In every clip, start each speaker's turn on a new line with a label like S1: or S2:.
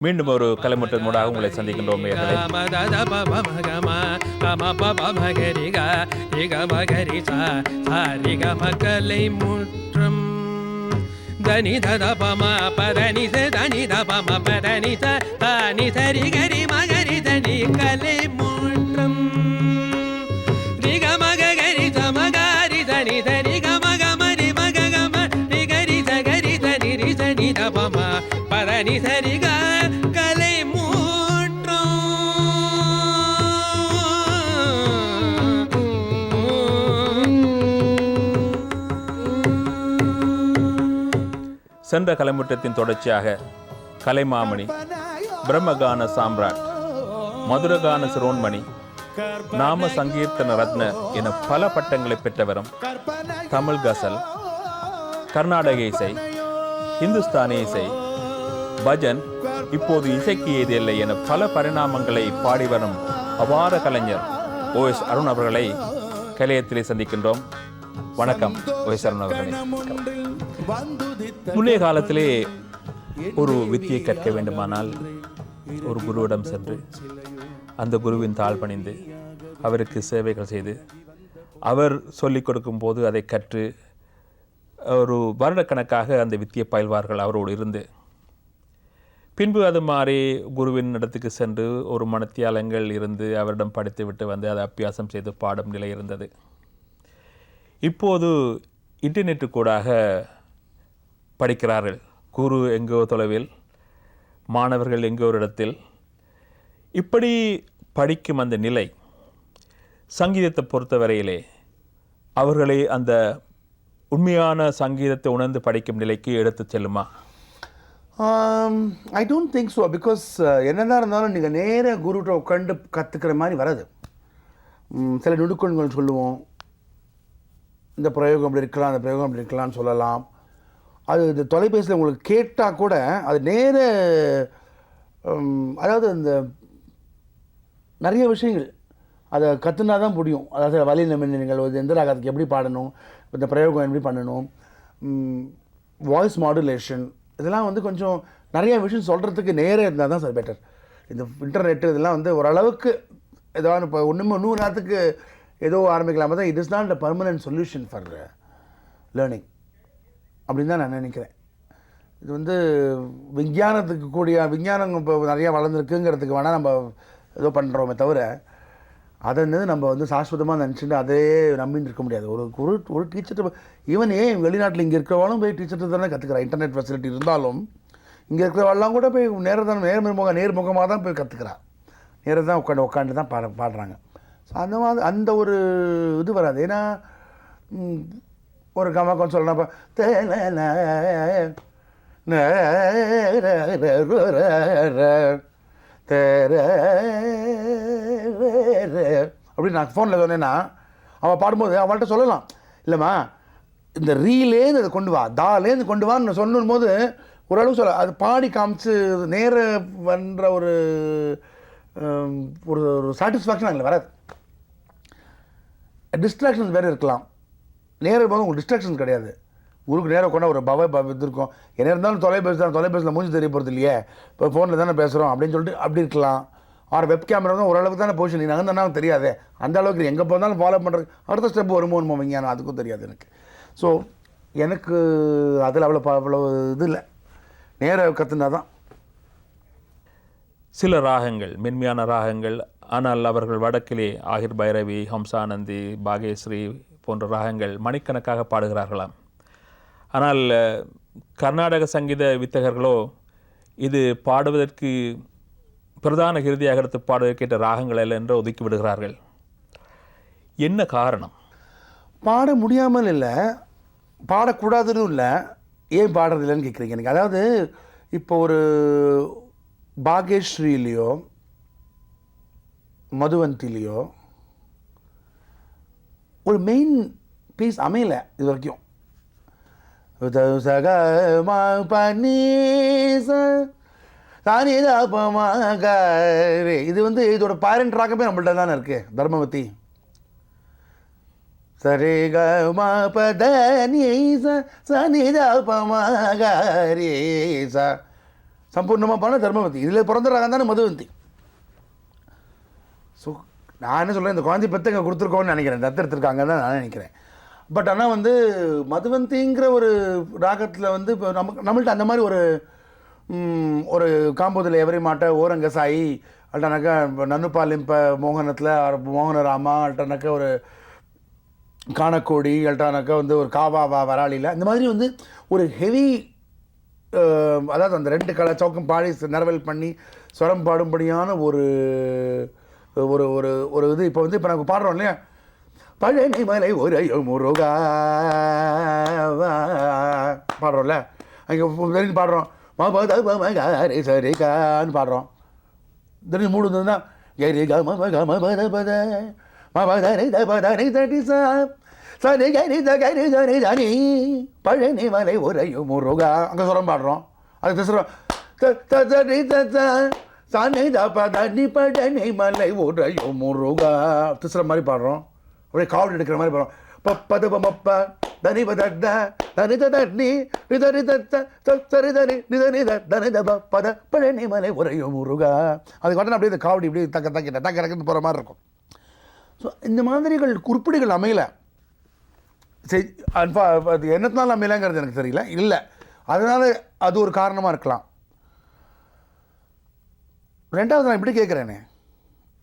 S1: மீண்டும் ஒரு கலைமுற்றின் மூடாக உங்களை சந்திக்கின்றோம் நேயர்களே.
S2: மதத தனி தத பம பதனி தனி தபம பதனி தனி சரி கரி மகரி தனி கலை முற்றும் ரிக மக கரி ச தனி தரி கமக மரி மக கம ரிகரி கரி தனி ரி சனி த பதனி சரி க
S1: சென்ற கலைமுற்றத்தின் தொடர்ச்சியாக கலைமாமணி பிரம்மகான சாம்ராட் மதுரகான சிரோன்மணி நாம சங்கீர்த்தன ரத்ன என பல பட்டங்களை பெற்றவரும் தமிழ் கசல் கர்நாடக இசை இந்துஸ்தானி இசை பஜன் இப்போது இசைக்கு ஏது என பல பரிணாமங்களை பாடி வரும் அபார கலைஞர் ஓ எஸ் அருண் அவர்களை கலையத்திலே சந்திக்கின்றோம். வணக்கம் ஓ எஸ் அருண் அவர்களே. முன்னைய காலத்திலே ஒரு வித்தியை கற்க வேண்டுமானால் ஒரு குருவிடம் சென்று அந்த குருவின் தாழ் பணிந்து அவருக்கு சேவைகள் செய்து அவர் சொல்லிக் கொடுக்கும் போது அதை கற்று ஒரு வருடக்கணக்காக அந்த வித்தியை பயில்வார்கள் அவரோடு இருந்து. பின்பு அது மாறி குருவின் இடத்துக்கு சென்று ஒரு மனத்தியாலங்கள் இருந்து அவரிடம் படித்து விட்டு வந்து அதை அபியாசம் செய்து பாடும் நிலை இருந்தது. இப்போது இன்டர்நெட்டு கூடாக படிக்கிறார்கள். குரு எங்கோ தொலைவில் மாணவர்கள் எங்கோ ஒரு இடத்தில். இப்படி படிக்கும் அந்த நிலை சங்கீதத்தை பொறுத்தவரையிலே அவர்களை அந்த உண்மையான சங்கீதத்தை உணர்ந்து படிக்கும் நிலைக்கு எடுத்துச் செல்லுமா?
S3: I don't think so because என்னதான் இருந்தாலும் நீங்கள் நேர குருட்ட உட்காந்து கற்றுக்கிற மாதிரி வராது. சில நுணுக்கங்கள் சொல்லுவோம். இந்த பிரயோகம் அப்படி இருக்கலாம் அந்த பிரயோகம் அப்படி இருக்கலாம்னு சொல்லலாம். அது இந்த தொலைபேசியில் உங்களுக்கு கேட்டால் கூட அது நேர அதாவது இந்த நிறைய விஷயங்கள். அதை கற்றுனா தான் முடியும். அதாவது வலி நிமிடங்கள் ஒரு எந்த ராகத்துக்கு எப்படி பாடணும்? இந்த பிரயோகம் எப்படி பண்ணணும்? வாய்ஸ் மாடுலேஷன் இதெல்லாம் வந்து கொஞ்சம் நிறைய விஷயம் சொல்கிறதுக்கு நேராக இருந்தால் தான் சார் பெட்டர் இந்த இன்டர்நெட்டு இதெல்லாம் வந்து ஓரளவுக்கு ஏதாவது இப்போ ஒன்றுமே நூறு நேரத்துக்கு ஏதோ ஆரம்பிக்கலாமா தான். It is not a permanent solution for learning அப்படின்னு தான் நான் நினைக்கிறேன். இது வந்து விஞ்ஞானத்துக்கு கூடிய விஞ்ஞானம் இப்போ நிறையா வளர்ந்துருக்குங்கிறதுக்கு வேணால் நம்ம ஏதோ பண்ணுறோமே தவிர அதை வந்து நம்ம வந்து சாஸ்வதமாக நினச்சிட்டு அதே நம்பின்னு இருக்க முடியாது. ஒரு ஒரு ஒரு டீச்சர்கிட்ட ஈவன் ஏன் வெளிநாட்டில் இங்கே இருக்கிறவாலும் போய் டீச்சர்கிட்ட தானே கற்றுக்கிறா இன்டர்நெட் ஃபெசிலிட்டி இருந்தாலும் இங்கே இருக்கிறவாள்லாம் கூட போய் நேர தான் நேர்முக நேர்முகமாக தான் போய் கற்றுக்கிறா நேராக தான் உட்காந்து உட்காந்து தான் பாட பாடுறாங்க. ஸோ அந்த மாதிரி அந்த ஒரு இது வராது. ஏன்னா ஒரு கமக்கம் சொல்லணும் அப்படின்னு நான் ஃபோனில் சொன்னேன்னா அவள் பாடும்போது அவள்கிட்ட சொல்லலாம். இல்லைம்மா இந்த ரீலேருந்து அதை கொண்டு வா தாலேருந்து கொண்டு வான்னு நான் போது ஓரளவு சொல்ல அது பாடி காமிச்சு நேர பண்ணுற ஒரு ஒரு ஒரு சாட்டிஸ்ஃபேக்ஷன் அதில் வராது. டிஸ்ட்ராக்ஷன்ஸ் வேறு இருக்கலாம். நேரம் போது உங்களுக்கு டிஸ்ட்ராக்ஷன்ஸ் கிடையாது. ஊருக்கு நேரம் கொண்டா ஒரு பவ இது இருக்கும் என்ன இருந்தாலும் தொலைபேசி தான் தொலைபேசியில் மூஞ்சி தெரிய போகிறது இல்லையே. இப்போ ஃபோனில் தானே பேசுகிறோம் அப்படின்னு சொல்லிட்டு அப்படி இருக்கலாம். ஆர் வெப் கேமரா தான் ஓரளவுக்கு தானே பொசிஷன் நீ நகர்ந்தனா தெரியாதே. அந்த அளவுக்கு எங்கே போனாலும் ஃபாலோ பண்ணுறது அடுத்த ஸ்டெப் வருமோ நம்ம விஞ்ஞானம் அதுக்கும் தெரியாது எனக்கு. ஸோ எனக்கு அதில் அவ்வளோ ப- அவ்வளோ இது இல்லை. நேர கற்றுனா தான்.
S1: சில ராகங்கள் மென்மையான ராகங்கள். ஆனால் அவர்கள் வடக்கிலே ஆகிர் பைரவி ஹம்சானந்தி பாகேஸ்ரீ போன்ற ராகங்கள் மணிக்கணக்காக பாடுகிறார்களாம். ஆனால் கர்நாடக சங்கீத வித்தகர்களோ இது பாடுவதற்கு பிரதான கிருதியாக எடுத்து பாடுவதற்கேற்ற ராகங்கள் அல்ல என்று ஒதுக்கி விடுகிறார்கள். என்ன காரணம்?
S3: பாட முடியாமல் இல்லை. பாடக்கூடாதுன்னு இல்லை. ஏன் பாடுறதில்லைன்னு கேட்குறீங்க எனக்கு. அதாவது இப்போ ஒரு பாகேஸ்ரீலேயோ மதுவந்திலேயோ ஒரு மெயின் பீஸ் அமையல இது வரைக்கும் சக ரே. இது வந்து இதோட பேரண்ட் ராகமே நம்மள்ட்ட தானே இருக்கு தர்மவதி சரி க நீ ச சம்பூர்ணமாக போனால் தர்மவதி இதில் பிறந்த ராகம் தானே மதுவந்தி. நான் என்ன சொல்கிறேன் இந்த குழந்தை பெற்று இங்கே கொடுத்துருக்கோன்னு நினைக்கிறேன். தத்தெடுத்துருக்காங்க தான் நான் நினைக்கிறேன். பட் ஆனால் வந்து மதுவந்திங்கிற ஒரு ராகத்தில் வந்து இப்போ நமக்கு நம்மள்ட்ட அந்த மாதிரி ஒரு ஒரு காம்போதில் எவரி மாட்ட ஓரங்க சாயி அல்ட்டானாக்கா நன்னுப்பாலிம்ப மோகனத்தில் மோகனராமா அல்ட்டானாக்கா ஒரு காணக்கோடி அல்ட்டானாக்கா வந்து ஒரு காவாவா வராளியில் இந்த மாதிரி வந்து ஒரு ஹெவி அதாவது அந்த ரெண்டு கலை சவுக்கம் பாடி நிறவல் பண்ணி ஸ்வரம் பாடும்படியான ஒரு ஒரு ஒரு ஒரு இது இப்போ வந்து இப்போ நாங்கள் பாடுறோம் இல்லையா? பழனி மலை ஒரு முருகா பாடுறோம்ல? அங்கே பாடுறோம். மகாரி சரிகான்னு பாடுறோம். தெரிஞ்சு மூடு வந்ததுன்னா கரி கம கம பத பத மபதரி த பதரி தடி சா. சரி கரி த கரி தரி தனி பழனி மலை உரையும் முருகா. அங்கே சுரம் பாடுறோம். அது திசுறோம் தரி த சாணி த பதனி பழனி மலை உரையும் முருகா. திசுற மாதிரி பாடுறோம். அப்படியே காவல் எடுக்கிற மாதிரி பாடுறோம். பப்பது பமப்ப தனி பதட்ட தனி தனி நிதனி தத்த சரி தனி நிதனி தனி தப பத பழனி மலை உரையோ முருகா. அதுக்கு உடனே அப்படியே இந்த காவடி இப்படி தக்க தக்கிட்ட தக்க தக்கன்னு போகிற மாதிரி இருக்கும். ஸோ இந்த மாதிரிகள் குறிப்பிடுகள் அமையல. சரி அன்பா அது என்னத்தினால அமையலைங்கிறது எனக்கு தெரியல. இல்லை. அதனால அது ஒரு காரணமாக இருக்கலாம். ரெண்டாவது நான் இப்படி கேட்குறேனே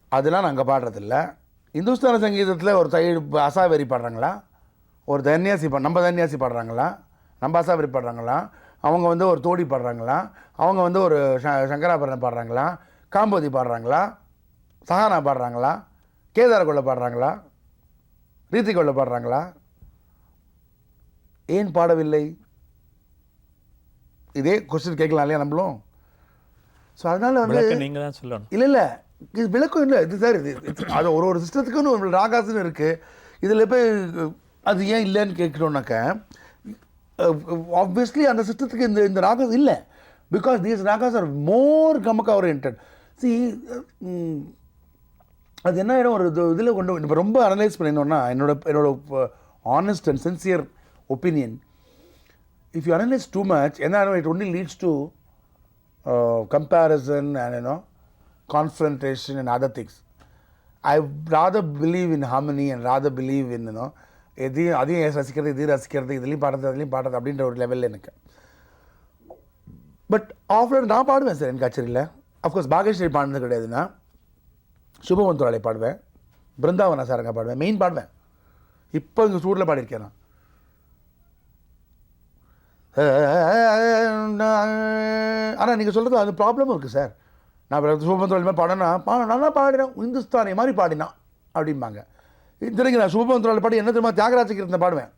S3: அதெல்லாம் நாங்கள் பாடுறதில்ல. இந்துஸ்தான சங்கீதத்தில் ஒரு தை அசாவரி பாடுறாங்களா? ஒரு தன்யாசி பா நம்ம தன்யாசி பாடுறாங்களா? நம்ம அசாவரி பாடுறாங்களா? அவங்க வந்து ஒரு தோடி பாடுறாங்களா? அவங்க வந்து ஒரு சங்கராபரணம் பாடுறாங்களா? காம்போதி பாடுறாங்களா? சஹானா பாடுறாங்களா? கேதாரகொள்ள பாடுறாங்களா? ரீத்திகொள்ள பாடுறாங்களா? ஏன் பாடவில்லை? இதே கொஸ்டின் கேட்கலாம் இல்லையா நம்மளும்? ஸோ அதனால் வந்து
S1: நீங்கள் தான் சொல்லணும்.
S3: இல்லை இல்லை. இது விளக்கம் இல்லை. இது சார் இது அது ஒரு ஒரு சிஸ்டத்துக்குன்னு ஒரு ராகாஸ்னு இருக்குது இதில் போய் அது ஏன் இல்லைன்னு கேட்குறோம்னாக்க ஆப்வியஸ்லி அந்த சிஸ்டத்துக்கு இந்த இந்த ராகாஸ் இல்லை. Because these ragas are more gamaka orient C அது என்ன ஆகிடும் ஒரு இதில் கொண்டு இப்போ ரொம்ப அனலைஸ் பண்ணினோன்னா என்னோட என்னோட honest and sincere opinion if you analyse too much என்ன ஆகிடும் it only leads to Uh, comparison and you know confrontation and other things. I rather believe in harmony and rather believe in you know எதையும் அதையும் ஏன் ரசிக்கிறது இதையும் ரசிக்கிறது இதுலேயும் பாடுறது அதுலேயும் பாடுறது அப்படின்ற ஒரு லெவலில் எனக்கு. பட் ஆஃப்லைன் நான் பாடுவேன் சார் என் கச்சேரியில். அஃப்கோர்ஸ் பாகேஸ்வரி பாடினது கிடையாதுன்னா சுபமந்தோராளி பாடுவேன். பிருந்தாவன சாரங்க பாடுவேன். மெயின் பாடுவேன். இப்போ இங்கே சூரில் பாடியிருக்கேன் நான். ஆனால் நீங்கள் சொல்கிறது அது ப்ராப்ளமும் இருக்குது சார் நான் சுபமந்திரம் மாதிரி பாடினா பா நல்லா பாடினேன். இந்துஸ்தானி மாதிரி பாடினான் அப்படிம்பாங்க. இத்தனைக்கு நான் சுபமந்திரம் பாடி என்ன தெரியுமா? தியாகராஜக்கு இருந்த பாடுவேன்.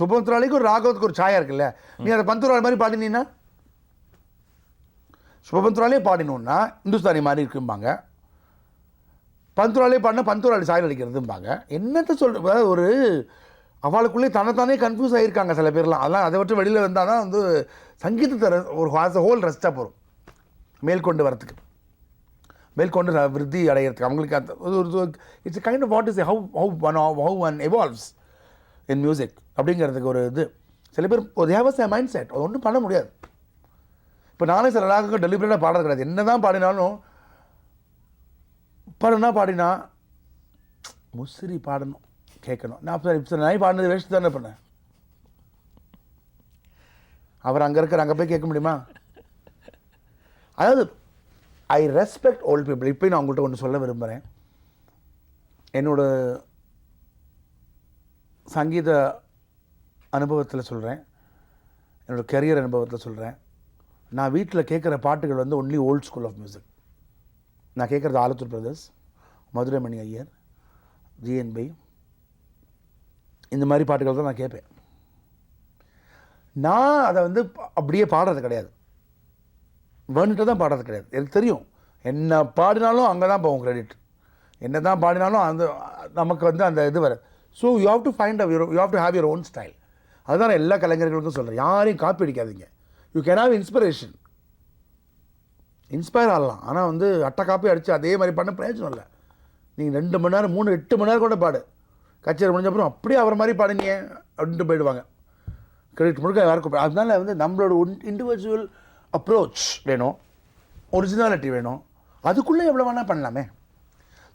S3: சுபமந்திராளிக்கு ஒரு ராகவத்துக்கு ஒரு சாயா இருக்குல்ல. நீ அதை பந்துராளி மாதிரி பாடினீன்னா? சுபமந்திராலே பாடினோன்னா இந்துஸ்தானி மாதிரி இருக்கும்பாங்க. பந்துராலே பண்ண பந்துராளி சாயல் அடிக்கிறதும்பாங்க. என்னத்தை சொல்கிற ஒரு அவளுக்குள்ளே தன்னைத்தானே கன்ஃபியூஸ் ஆகியிருக்காங்க சில பேர்லாம். அதெல்லாம் அதை விட்டு வெளியில் வந்தால் தான் வந்து சங்கீதத்தை ஒரு ஹாஸ் ஹோல் ரெஸ்ட்டாக போகும் மேல்கொண்டு வரத்துக்கு. மேல்கொண்டு விருத்தி அடையிறதுக்கு. அவங்களுக்கு அந்த ஒரு it's kind of what is how how one how one evolves in music அப்படிங்கிறதுக்கு ஒரு இது. சில பேர் ஒரு ஹேவஸ் ஏ மைண்ட் செட் அது ஒன்றும் பண்ண முடியாது. இப்போ நானே சில ராகங்கள் டெலிபரேட்டாக பாடுறது கிடையாது. என்ன தான் பாடினாலும் பாடுனா பாடினா? முசிறி பாடணும் கேட்கணும். நான் இப்போ இப்போ நான் பாடினது வேஸ்ட் தானே பண்ணேன் அவர் அங்கே இருக்கிற அங்கே போய் கேட்க முடியுமா? அதாவது ஐ ரெஸ்பெக்ட் ஓல்ட் பீப்புள் இப்போ நான் உங்கள்கிட்ட ஒன்று சொல்ல விரும்புகிறேன் என்னோட சங்கீத அனுபவத்தில் சொல்கிறேன் என்னோட கெரியர் அனுபவத்தில் சொல்கிறேன் நான் வீட்டில் கேட்குற பாட்டுகள் வந்து only old school of music நான் கேட்குறது ஆலத்தூர் பிரதர்ஸ் மதுரைமணி ஐயர் ஜிஎன்பி இந்த மாதிரி பாட்டுகள் தான் நான் கேட்பேன். நான் அதை வந்து அப்படியே பாடுறது கிடையாது. வேணுட்டு தான் பாடுறது கிடையாது. எனக்கு தெரியும். என்ன பாடினாலும் அங்கே தான் போகும் கிரெடிட் என்ன தான் பாடினாலும் அந்த நமக்கு வந்து அந்த இது வர so you have to find you have to have your own style அதுதான் நான் எல்லா கலைஞர்களுக்கும் சொல்கிறேன் யாரையும் காப்பி அடிக்காதீங்க. You can have inspiration inspire ஆகலாம். ஆனால் வந்து அட்டை காப்பி அடித்து அதே மாதிரி பண்ண பிரயோஜனம் இல்லை. நீங்கள் ரெண்டு மணி நேரம் மூணு எட்டு மணி நேரம் கூட பாடு. கச்சேரி முடிஞ்ச அப்புறம் அப்படியே அவர் மாதிரி பாடுங்க அப்படின்ட்டு போயிடுவாங்க. கிரெடிட் முழுக்க யாருக்கும் அதனால வந்து நம்மளோட இண்டிவிஜுவல் அப்ரோச் வேணும். ஒரிஜினாலிட்டி வேணும். அதுக்குள்ளே எவ்வளோ வேணால் பண்ணலாமே.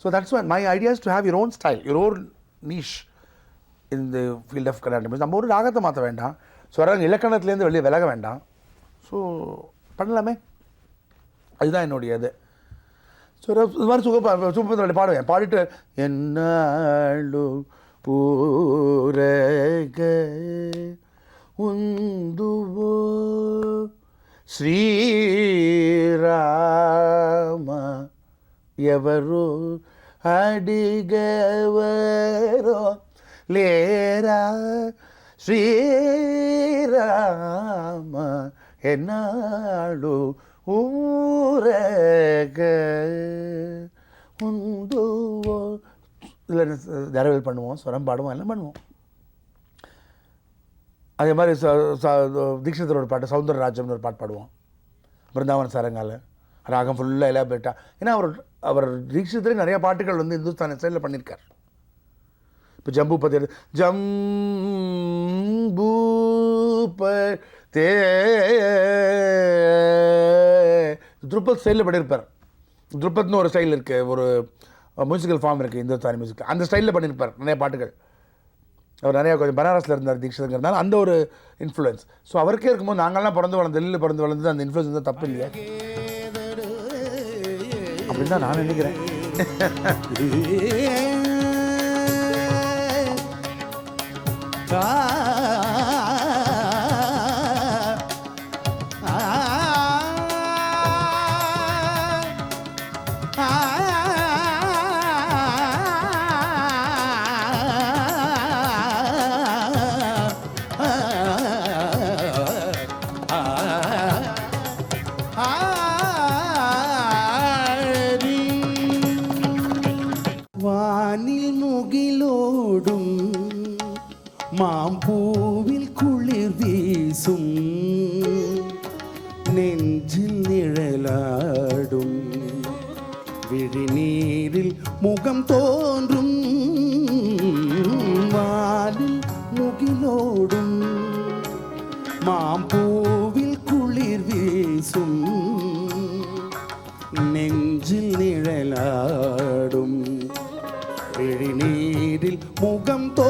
S3: So that's one my ideas to have your own style your own niche இந்த ஃபீல்ட் ஆஃப் கல்யாணம் நம்ம ஒரு ராகத்தை மாற்ற வேண்டாம். ஸ்வரங்க இலக்கணத்துலேருந்து வெளியே விலக வேண்டாம். ஸோ பண்ணலாமே. அதுதான் என்னுடைய இது ஸோ இது மாதிரி சுக சுப்பத்தில் பாடுவேன் பாடிட்டு என்னாலு பூரக உந்துவோ శ్రీరామ ఎవరు అడిగవరో లేరా శ్రీరామ ఎన్నాడు ஊரக உண்டு இல்லை தரவில் பண்ணுவோம் ஸ்வரம் பாடுவோம் எல்லாம் பண்ணுவோம். அதே மாதிரி ச ச- தீக்ஷிதரோட பாட்டு சௌந்தரராஜம்னு ஒரு பாட்டு பாடுவோம். பிருந்தாவன சரங்கால. ராகம் ஃபுல்லாக எலாபரேட்டா ஏன்னா அவர் அவர் தீக்ஷிதரே நிறையா பாட்டுகள் வந்து இந்துஸ்தானி ஸ்டைலில் பண்ணியிருக்கார் இப்போ ஜம்பு பத்தி ஜம்பூ தே துருப்பத் ஸ்டைலில் பண்ணியிருப்பார் துருப்பத்னு ஒரு ஸ்டைல் இருக்குது ஒரு மியூசிக்கல் ஃபார்ம் இருக்குது இந்துஸ்தானி மியூசிக் அந்த ஸ்டைலில் பண்ணியிருப்பார் நிறைய பாட்டுகள். அவர் நிறையா கொஞ்சம் பனாரஸில் இருந்தார் தீட்சிதங்கிறதுனால அந்த ஒரு இன்ஃப்ளூயன்ஸ் ஸோ அவருக்கே இருக்கும்போது நாங்கள்லாம் பிறந்து வளர்ந்து டெல்லியில் பிறந்து வளர்ந்து அந்த இன்ஃப்ளூயன்ஸ் தான் தப்பு இல்லையா? அப்படின்னு தான் நான் நினைக்கிறேன்.
S1: മുഖം തോ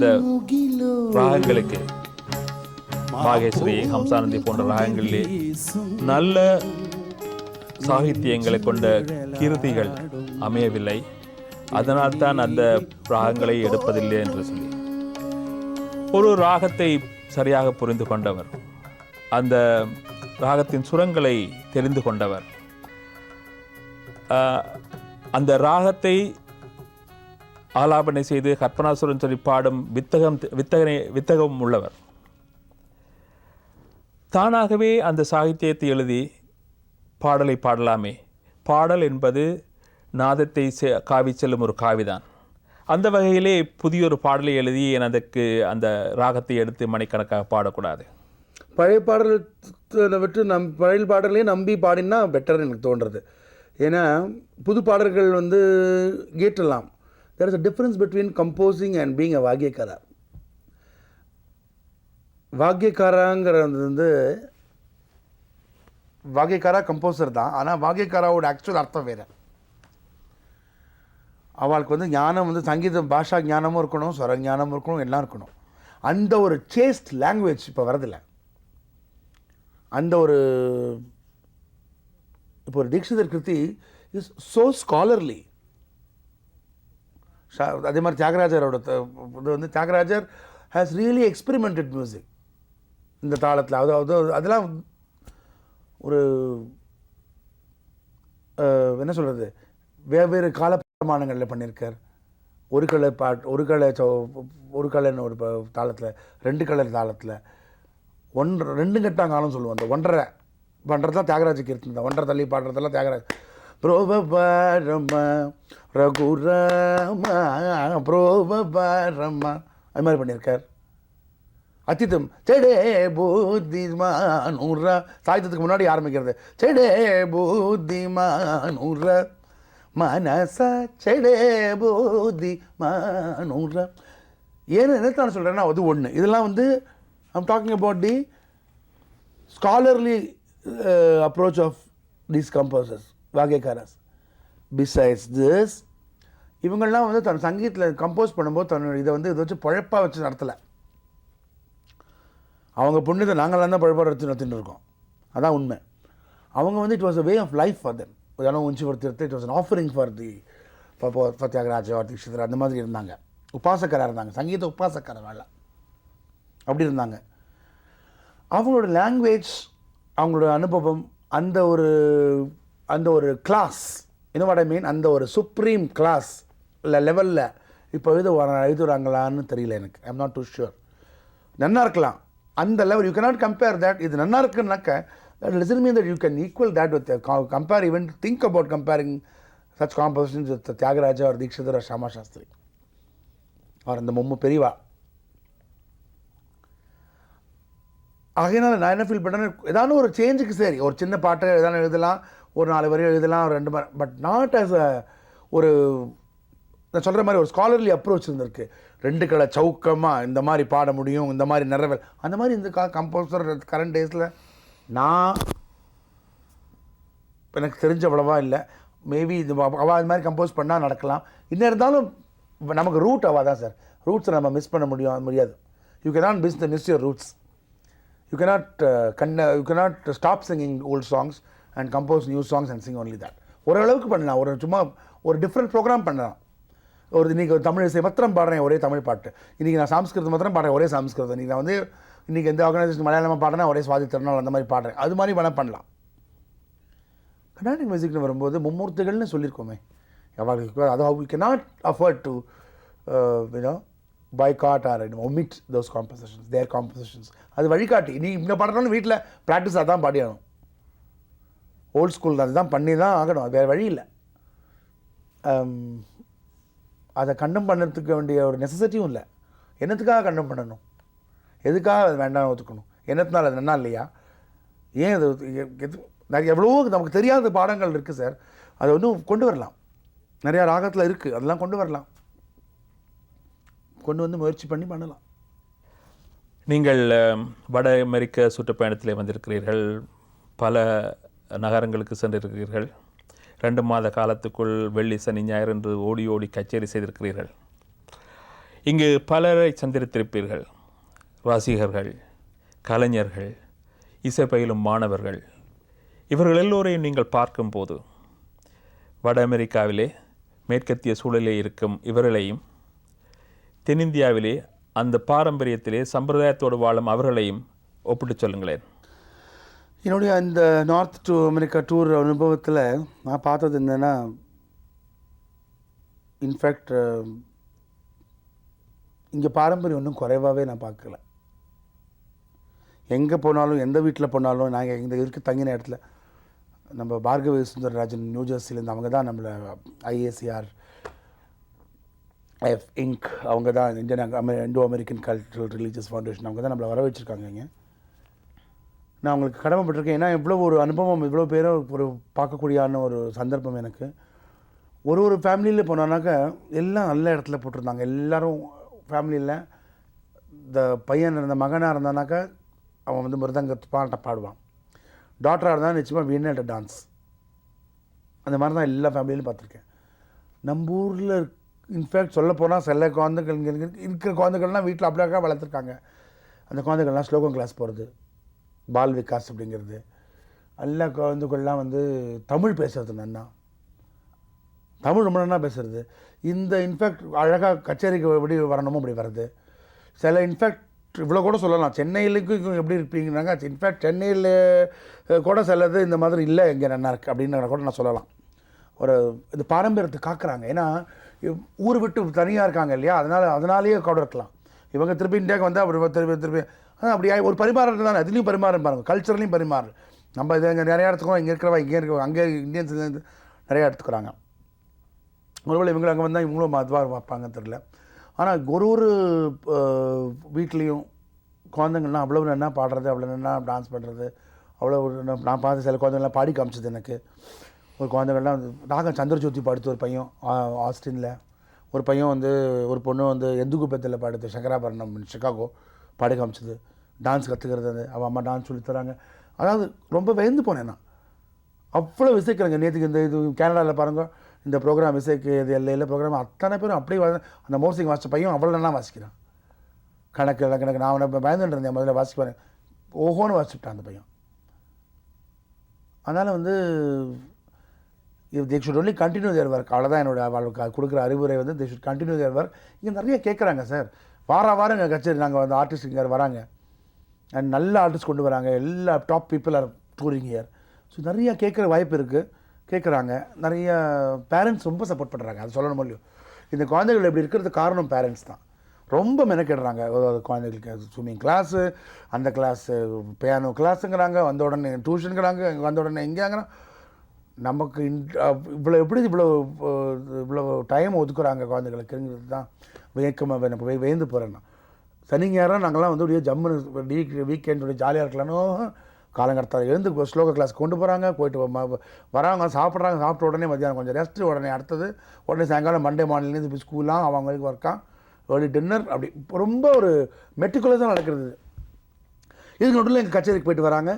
S4: இந்த
S1: ராகங்களுக்கு பாகேஸ்வரி ஹம்சானந்தி போன்ற ராகங்களிலே நல்ல சாகித்யங்களை கொண்ட கீர்த்திகள் அமையவில்லை. அதனால் தான் அந்த ராகங்களை எடுப்பதில்லை என்று சொல்லி. ஒரு ராகத்தை சரியாக புரிந்து கொண்டவர் அந்த ராகத்தின் சுரங்களை தெரிந்து கொண்டவர். அந்த ராகத்தை ஆலாபனை செய்து கற்பனாசுரன் சொல்லி பாடும் வித்தகம் வித்தகனை வித்தகம் உள்ளவர். தானாகவே அந்த சாகித்யத்தை எழுதி பாடலை பாடலாமே. பாடல் என்பது நாதத்தை செ- காவிச் செல்லும் ஒரு காவிதான். அந்த வகையிலே புதிய ஒரு பாடலை எழுதி என் அதற்கு அந்த ராகத்தை எடுத்து மணிக்கணக்காக பாடக்கூடாது.
S3: பழைய பாடலை விட்டு நம் பழைய பாடலையே நம்பி பாடினா பெட்டர்னு எனக்கு தோன்றுறது. ஏன்னா புது பாடல்கள் வந்து கேட்டலாம் there is a difference between composing and being a vaggeyakara வாக்கியக்காராங்கிறது வந்து வாக்கியக்காரா கம்போசர் தான் ஆனால் வாக்கியக்காராவோட ஆக்சுவல் அர்த்தம் வேறு அவளுக்கு வந்து ஞானம் வந்து சங்கீத பாஷா ஞானமும் இருக்கணும் ஸ்வர ஞானமும் இருக்கணும் எல்லாம் இருக்கணும் அந்த ஒரு சேஸ்ட் லாங்குவேஜ் இப்போ வரதில்ல அந்த ஒரு இப்போ ஒரு Dikshitar kriti is so scholarly Shah அதே மாதிரி தியாகராஜரோட இது வந்து Thyagarajar has really experimented music இந்த தாளத்தில். அதாவது அதெல்லாம் ஒரு என்ன சொல்கிறது வெவ்வேறு காலப்பிரமாணங்களில் பண்ணியிருக்கார் ஒரு கலர் பாட் ஒரு கலர் சோ ஒரு கலர்னு ஒரு தாளத்தில் ரெண்டு கலர் தாளத்தில். ஒன்றரை ரெண்டு கட்டாங்காலம் சொல்லுவோம். அந்த ஒன்றரை பண்ணுறது தான் தியாகராஜ கீர்த்தனை தான் ஒன்றரை தள்ளி பாடுறதெல்லாம் தியாகராஜ் புரோபரம ரகுரம புரோபரம அது மாதிரி பண்ணியிருக்கார். அத்தித்தம் செடே பூத்திமானூர. சாகித்யத்துக்கு முன்னாடி ஆரம்பிக்கிறது. செடே பூத்திமானூர. மனச செடே பூத்திமானூர. ஏன்னு என்ன நான் சொல்கிறேன்னா அது ஒன்று இதெல்லாம் வந்து I'm talking about the scholarly approach of these composers vaggeyakaras besides this இவங்கள்லாம் வந்து தன் சங்கீதத்தில் கம்போஸ் பண்ணும்போது தன்னோட இதை வந்து இதை வச்சு பழப்பாக வச்சு நடத்தலை. அவங்க புண்ணியத்தை நாங்களாம் தான் பழப்பாக எடுத்து நடத்திட்டு இருக்கோம். அதான் உண்மை. அவங்க வந்து it was a way of life for them இதெல்லாம் உஞ்சி ஒருத்தர் it was an offering for the சத்யாகராஜ் or Dikshitar அந்த மாதிரி இருந்தாங்க. உபாசக்கராக இருந்தாங்க. சங்கீத உபாசக்கராக அப்படி இருந்தாங்க. அவங்களோட லாங்குவேஜ் அவங்களோட அனுபவம் அந்த ஒரு அந்த ஒரு கிளாஸ் என்ன ஐ மீன் அந்த ஒரு சுப்ரீம் கிளாஸ் இல்லை லெவலில் இப்போ எழுத எழுதுறாங்களான்னு தெரியல எனக்கு. ஐம் நாட் டூ ஷுர் நன்னா இருக்கலாம். அந்த level you cannot compare that இது நல்லா இருக்குன்னாக்க that listen mean that you can equal that with compare even think about comparing such such with Thyagaraja ஒரு தீக்ஷிதர் or ஷாமா சாஸ்திரி அவர் அந்த மொம்மு பெரியவா ஆகையினால நான் என்ன ஃபீல் பண்ணுறேன் ஏதாவது ஒரு சேஞ்சுக்கு சரி. ஒரு சின்ன பாட்டை எதாவது எழுதலாம். ஒரு நாலு வரி எழுதலாம் ரெண்டு ரெண்டு பட் நாட் ஆஸ் அ ஒரு நான் சொல்கிற மாதிரி ஒரு ஸ்காலர்லி அப்ரோச் இருந்திருக்கு. ரெண்டு கடை சவுக்கமாக இந்த மாதிரி பாட முடியும் இந்த மாதிரி நிறைவேல் அந்த மாதிரி இந்த கா கம்போசர் கரண்ட் டேஸில் நான் எனக்கு தெரிஞ்ச அவ்வளவா இல்லை. மேபி இது அவள் அது மாதிரி கம்போஸ் பண்ணால் நடக்கலாம். இன்னும் இருந்தாலும் நமக்கு ரூட் அவள் தான் சார் ரூட்ஸை நம்ம மிஸ் பண்ண முடியும் முடியாது. You cannot miss the miss your roots you can not கண்ண you can not stop singing old songs and compose new songs and sing only that ஓரளவுக்கு பண்ணலாம். ஒரு சும்மா ஒரு டிஃப்ரெண்ட் ப்ரோக்ராம் பண்ணலாம். ஒரு இன்றைக்கி ஒரு தமிழ் இசை மாத்திரம் பாடுறேன் ஒரே தமிழ் பாட்டு. இன்றைக்கி நான் சாம்ஸ்கிருதம் மாத்திரம் பாடுறேன் ஒரே சாம்ஸ்கிருதம். இன்றைக்கி நான் வந்து இன்றைக்கி எந்த ஆர்கனைசேஷன் மலையாளமாக பாடுறேன் ஒரே சுவாதி திருநாள் அந்த மாதிரி பாடுறேன். அது மாதிரி வேணால் பண்ணலாம். கர்நாடிக் மியூசிக்னு வரும்போது மும்மூர்த்திகள்னு சொல்லியிருக்கோமே. எவ்வளோ அது we can not afford to you know cut or omit those compositions their compositions. அது வழிகாட்டி. நீ இந்த பாடுறோன்னு வீட்டில் ப்ராக்டிஸ் அதான் பாடியாகணும். ஓல்ட் ஸ்கூல் அதுதான் பண்ணி தான் ஆகணும் அது வேறு வழி இல்லை. அதை கண்டம் பண்ணுறதுக்கு வேண்டிய ஒரு நெசசிட்டியும் இல்லை. என்னத்துக்காக கண்டம் பண்ணணும்? எதுக்காக அது வேண்டாம் ஒத்துக்கணும் என்னத்தினால அது நல்லா இல்லையா? ஏன் அது எது நிறைய எவ்வளோ நமக்கு தெரியாத பாடங்கள் இருக்குது சார். அதை ஒன்றும் கொண்டு வரலாம். நிறையா ராகத்தில் இருக்குது அதெல்லாம் கொண்டு வரலாம். கொண்டு வந்து முயற்சி பண்ணி பண்ணலாம்.
S1: நீங்கள் வட அமெரிக்க சுற்றுப்பயணத்திலே வந்திருக்கிறீர்கள். பல நகரங்களுக்கு சென்றிருக்கிறீர்கள். ரெண்டு மாத காலத்துக்குள் வெள்ளி சனி ஞாயிறு என்று ஓடி ஓடி கச்சேரி செய்திருக்கிறீர்கள். இங்கு பலரை சந்தித்திருப்பீர்கள். ரசிகர்கள் கலைஞர்கள் இசை பயிலும் மாணவர்கள். இவர்கள் எல்லோரையும் நீங்கள் பார்க்கும்போது வட அமெரிக்காவிலே மேற்கத்திய சூழலே இருக்கும் இவர்களையும் தென்னிந்தியாவிலே அந்த பாரம்பரியத்திலே சம்பிரதாயத்தோடு வாழும் அவர்களையும் ஒப்பிட்டு சொல்லுங்களேன்.
S3: என்னுடைய அந்த நார்த் டு அமெரிக்கா டூர் அனுபவத்தில் நான் பார்த்தது என்னென்னா இன்ஃபேக்ட் இங்கே பாரம்பரியம் ஒன்றும் குறைவாகவே நான் பார்க்கல. எங்கே போனாலும் எந்த வீட்டில் போனாலும் நாங்கள் இந்த இருக்க தங்கின இடத்துல நம்ம பார்கவி சுந்தரராஜன் நியூ ஜெர்சிலேருந்து அவங்க தான் நம்மளை ஐஏசிஆர் எஃப் இங்க் அவங்க தான் Indian அமெ Indo American cultural religious foundation அவங்க தான் நம்மளை வர வச்சுருக்காங்க இங்கே. நான் உங்களுக்கு கடமைப்பட்டிருக்கேன். ஏன்னா இவ்வளோ ஒரு அனுபவம் இவ்வளோ பேரை ஒரு பார்க்கக்கூடியான ஒரு சந்தர்ப்பம் எனக்கு. ஒரு ஒரு ஃபேமிலியில் போனோன்னாக்கா எல்லாம் நல்ல இடத்துல போட்டிருந்தாங்க. எல்லோரும் ஃபேமிலியில் இந்த பையன் இருந்த மகனாக இருந்தானாக்கா அவன் வந்து மிருதங்க பாட்டை பாடுவான். டாக்டராக இருந்தால் நிச்சயமாக வீணேட்ட டான்ஸ் அந்த மாதிரி தான் எல்லா ஃபேமிலியிலும் பார்த்துருக்கேன். நம்ம ஊரில் இன்ஃபேக்ட் சொல்ல போனால் சில குழந்தைகள் இங்கே இருக்கிற குழந்தைகள்லாம் வீட்டில் அப்படியே வளர்த்துருக்காங்க. அந்த குழந்தைகள்லாம் ஸ்லோகம் கிளாஸ் போகிறது பால் விகாஸ் அப்படிங்கிறது. எல்லா குழந்தைகள்லாம் வந்து தமிழ் பேசுறது நன்னா. தமிழ் ரொம்ப நன்னா பேசுறது. இந்த இன்ஃபேக்ட் அழகாக கச்சேரிக்கு எப்படி வரணுமோ அப்படி வருது. சில இன்ஃபேக்ட் இவ்வளோ கூட சொல்லலாம். சென்னையிலுக்கு எப்படி இருப்பீங்கன்னாங்க இன்ஃபேக்ட் சென்னையில் கூட சிலது இந்த மாதிரி இல்லை இங்கே நல்லா இருக்குது அப்படின்னு கூட நான் சொல்லலாம். ஒரு இந்த பாரம்பரியத்தை காக்குறாங்க. ஏன்னா ஊர் விட்டு தனியாக இருக்காங்க இல்லையா? அதனால் அதனாலேயே கூட இருக்கலாம். இவங்க திருப்பி இந்தியாவுக்கு வந்தால் அவர் திருப்பி திருப்பி அப்படி ஒரு பரிமாறது தானே அதுலேயும் பரிமாறம் பாருங்கள் கல்ச்சர்லையும் பரிமாறு நம்ம இது இங்கே நிறையா இடத்துக்கும் இங்கே இருக்கிறவா இங்கே இருக்கிறவங்க அங்கே இந்தியன்ஸ் நிறையா எடுத்துக்கிறாங்க. ஒருவேளை இவங்க அங்கே வந்தால் இவங்களும் அதுவாக பார்ப்பாங்கன்னு தெரில ஆனால் ஒரு ஒரு வீட்லேயும் குழந்தைங்கள்லாம் அவ்வளோ என்ன பாடுறது அவ்வளோ என்ன டான்ஸ் பண்ணுறது அவ்வளோ ஒரு நான் பார்த்து சில குழந்தைங்கள்லாம் பாடி காமிச்சது எனக்கு. ஒரு குழந்தைகள்லாம் வந்து நாகம் சந்திரஜோதி பாடுத்து ஒரு பையன் ஆஸ்டினில். ஒரு பையன் வந்து ஒரு பொண்ணு வந்து எந்துகுப்பத்தில் பாடுது சங்கராபரணம் சிக்காகோ பாடி காமிச்சது. டான்ஸ் கற்றுக்கிறது அது. அவள் அம்மா டான்ஸ் சொல்லித் தராங்க. அதாவது ரொம்ப பயந்து போனேன் நான். அவ்வளோ விசைக்கிறேங்க நேற்றுக்கு இந்த இது கேனடாவில் பாருங்க இந்த ப்ரோக்ராம் இசைக்கு இது எல்லையில் ப்ரோக்ராம் அத்தனை பேரும் அப்படியே அந்த மோசிங் வாசித்த பையன் அவ்வளோ நல்லா வாசிக்கிறான். கணக்கு எல்லாம் கணக்கு. நான் அவனை பயந்துட்டு இருந்தேன். முதல்ல வாசிப்பாரு ஓஹோன்னு வாசிச்சுட்டான் அந்த பையன். அதனால் வந்து they should only continue their work அவ்வளோதான் என்னோட அவளுக்கு கொடுக்குற அறிவுரை வந்து they should continue their work இங்கே நிறைய கேட்குறாங்க சார் வார வாரம் எங்கள் கச்சேரி நாங்கள் வந்து ஆர்டிஸ்ட் இங்கே வராங்க. அண்ட் நல்ல ஆர்டிஸ்ட் கொண்டு வராங்க. எல்லா top people are touring year so நிறையா கேட்குற வாய்ப்பு இருக்குது கேட்குறாங்க. நிறைய பேரண்ட்ஸ் ரொம்ப சப்போர்ட் பண்ணுறாங்க அது சொல்லணும் இல்லையோ. இந்த குழந்தைகள் இப்படி இருக்கிறது காரணம் பேரண்ட்ஸ் தான். ரொம்ப மெனக்கிடுறாங்க. குழந்தைகளுக்கு ஸ்விம்மிங் கிளாஸு அந்த கிளாஸு பியானோ கிளாஸுங்கிறாங்க வந்த உடனே டியூஷனுங்கிறாங்க வந்த உடனே எங்கேங்கிறான் நமக்கு இவ்வளோ எப்படி இவ்வளோ இவ்வளோ டைம் ஒதுக்குறாங்க குழந்தைகளுக்குங்கிறது தான் வியக்கமாக எனக்கு வே வேந்து சனி ஞாயிறாக நாங்கள்லாம் வந்து அப்படியே ஜம்முன்னு வீக் வீக்கெண்ட் ஜாலியாக இருக்கலாம்னு காலங்கடத்தால் எழுந்து ஸ்லோக கிளாஸ் கொண்டு போகிறாங்க போயிட்டு வராங்க சாப்பிட்றாங்க சாப்பிட்ட உடனே மத்தியானம் கொஞ்சம் ரெஸ்ட்டு உடனே அடுத்தது. உடனே சாயங்காலம் மண்டே மார்னிங்லேருந்து இப்போ ஸ்கூலாம் அவங்களுக்கு ஒர்க்காக ஏர்லி டின்னர் அப்படி. ரொம்ப ஒரு மெட்டிகுலஸாக நடக்கிறது இதுக்கு நடுவில் எங்கள் கச்சேரிக்கு போயிட்டு வராங்க.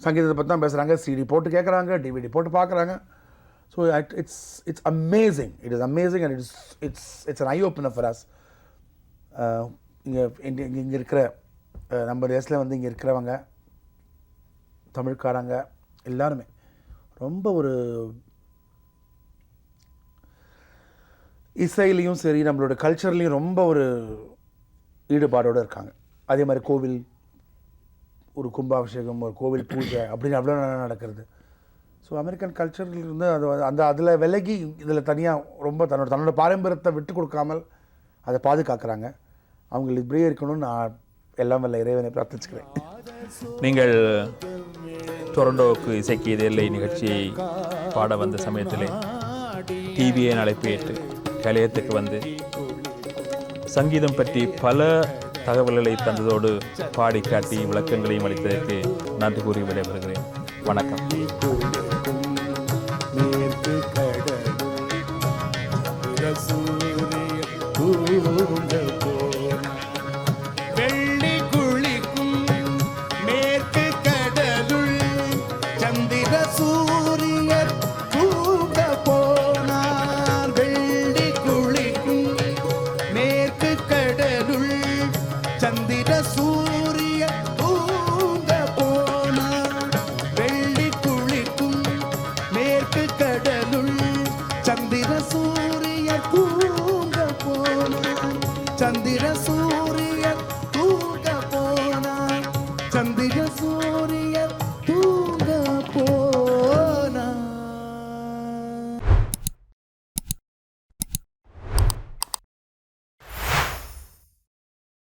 S3: சங்கீதத்தை பற்றி தான் பேசுகிறாங்க சிடி போட்டு கேட்குறாங்க டிவிடி போட்டு பார்க்குறாங்க so it's it's amazing it is amazing and it's it's it's an eye opener for us இங்கே இங்கே இங்கே இருக்கிற நம்ம தேசத்தில் வந்து இங்கே இருக்கிறவங்க தமிழ்காரங்க எல்லாருமே ரொம்ப ஒரு இசையிலையும் சரி நம்மளோட கல்ச்சர்லேயும் ரொம்ப ஒரு ஈடுபாடோடு இருக்காங்க. அதே மாதிரி கோவில் ஒரு கும்பாபிஷேகம் ஒரு கோவில் பூஜை அப்படின்னு அவ்வளோ நடக்கிறது. ஸோ அமெரிக்கன் கல்ச்சரில் இருந்து அது அந்த அதில் விலகி இதில் தனியாக ரொம்ப தன்னோட தன்னோட பாரம்பரியத்தை விட்டு கொடுக்காமல் அதை பாதுகாக்கிறாங்க. அவங்களுக்கு இப்படியே இருக்கணும்னு நான் எல்லாம் வல்ல இறைவனை பிரார்த்திச்சுக்கிறேன்.
S1: நீங்கள் டொரண்டோவுக்கு இசைக்கியது எல்லை நிகழ்ச்சியை பாட வந்த சமயத்திலே டிவியை அழைப்பேற்று கலையத்துக்கு வந்து சங்கீதம் பற்றி பல தகவல்களை தந்ததோடு பாடி காட்டி விளக்கங்களையும் அளித்ததற்கு நன்றி கூறி விடைபெறுகிறேன். வணக்கம்.